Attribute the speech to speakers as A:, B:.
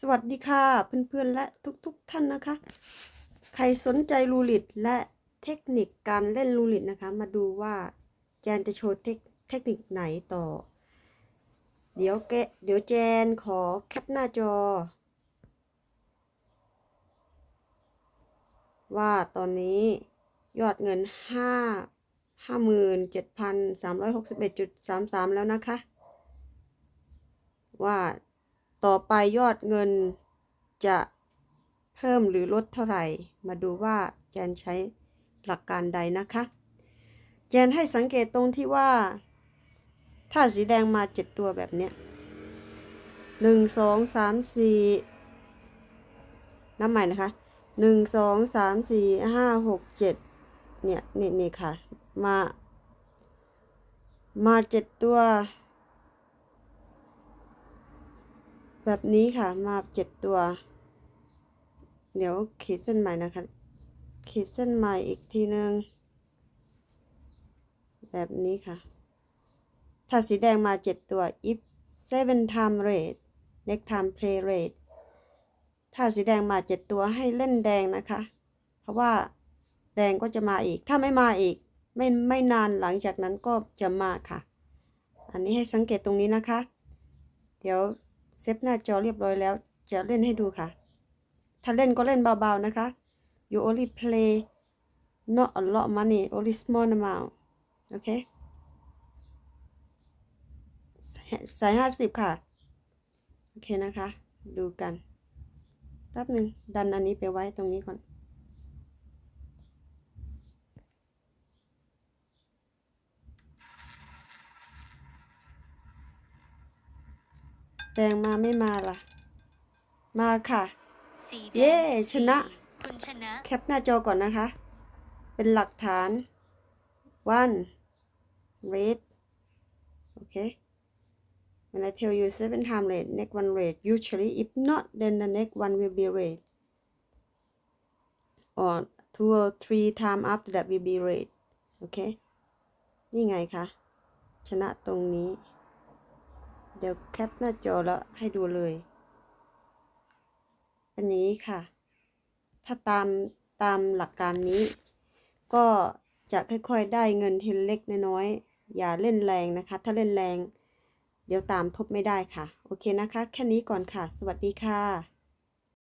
A: สวัสดีค่ะ เพื่อนๆ และทุกๆท่านนะคะ ใครสนใจรูลิตและเทคนิคการเล่นรูลิตนะคะ มาดูว่าแจนจะโชว์เทคเทคนิคไหนต่อ เดี๋ยวแกเดี๋ยวแจนขอแคปหน้าจอ ว่าตอนนี้ยอดเงินห้าห้าหมื่นเจ็ดพันสามร้อยหกสิบเอ็ดจุดสามสามแล้วนะคะ ว่า ต่อไปยอดเงินจะเพิ่มหรือลดเท่าไหร่ มาดูว่าแจนใช้หลักการใดนะคะ แจนให้สังเกตตรงที่ว่า ถ้าสีแดงมาเจ็ดตัวแบบเนี้ยหนึ่งสองสามสี่น้ำใหม่นะคะหนึ่งสองสามสี่ห้าหกเจ็ดเนี่ยนี่นี่ค่ะ มา มาเจ็ดตัว แบบนี้ค่ะ มาเจ็ดตัว เดี๋ยวขีดเส้นใหม่นะคะ ขีดเส้นใหม่อีกทีหนึ่งแบบนี้ค่ะ ถ้าสีแดงมาเจ็ดตัว if seven time rate next time play rate ถ้าสีแดงมาเจ็ดตัวให้เล่นแดงนะคะ เพราะว่าแดงก็จะมาอีก ถ้าไม่มาอีก ไม่ไม่นานหลังจากนั้นก็จะมาค่ะ อันนี้ให้สังเกตตรงนี้นะคะ เดี๋ยว เซฟหน้าจอเรียบร้อยแล้ว จะเล่นให้ดูค่ะ ถ้าเล่นก็เล่นเบาๆนะคะ you only play not a lot money only small amount โอเคใส่ห้าสิบค่ะ โอเคนะคะ ดูกันแป๊บหนึ่งดันอันนี้ไปไว้ตรงนี้ก่อน แดงมาไม่มาล่ะ มาค่ะ
B: สีแด
A: เย้
B: ง
A: ชนะ
B: คุณชนะ
A: แคปหน้าจอก่อนนะคะ เป็นหลักฐาน one red โอเค when I tell you seven time red next one red usually if not then the next one will be red or two or three time after that will be red โอเค นี่ไงคะ ชนะตรงนี้ เดี๋ยวแคปหน้าจอแล้วให้ดูเลย อันนี้ค่ะ ถ้าตามตามหลักการนี้ ก็จะค่อยๆได้เงินทีเล็กน้อยๆอย่าเล่นแรงนะคะ ถ้าเล่นแรง เดี๋ยวตามทบไม่ได้ค่ะ โอเคนะคะ แค่นี้ก่อนค่ะ สวัสดีค่ะ